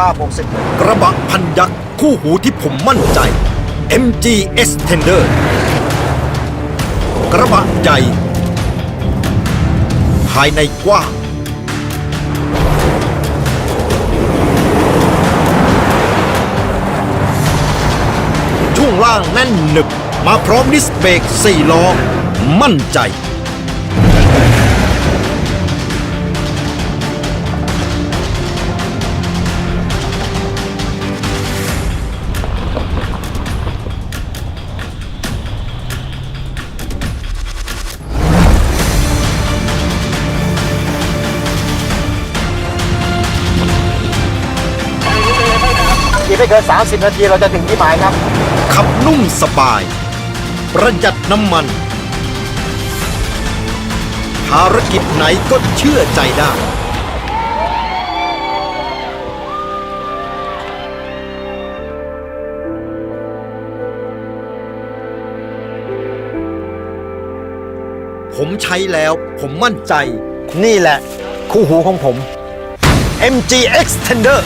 ก็60กระบะพันยักษ์คู่หูที่ผมมั่นใจ MG Extender กระบะใหญ่ ภายในกว้างช่วงล่างแน่นหนึบมาพร้อมดิสเบรก4ล้อมั่นใจ ไม่เกิน 30 นาทีเราจะถึงที่หมายครับ ขับนุ่มสบาย ประหยัดน้ำมัน ภารกิจไหนก็เชื่อใจได้ ผมใช้แล้วผมมั่นใจ นี่แหละ คู่หูของผม MG Extender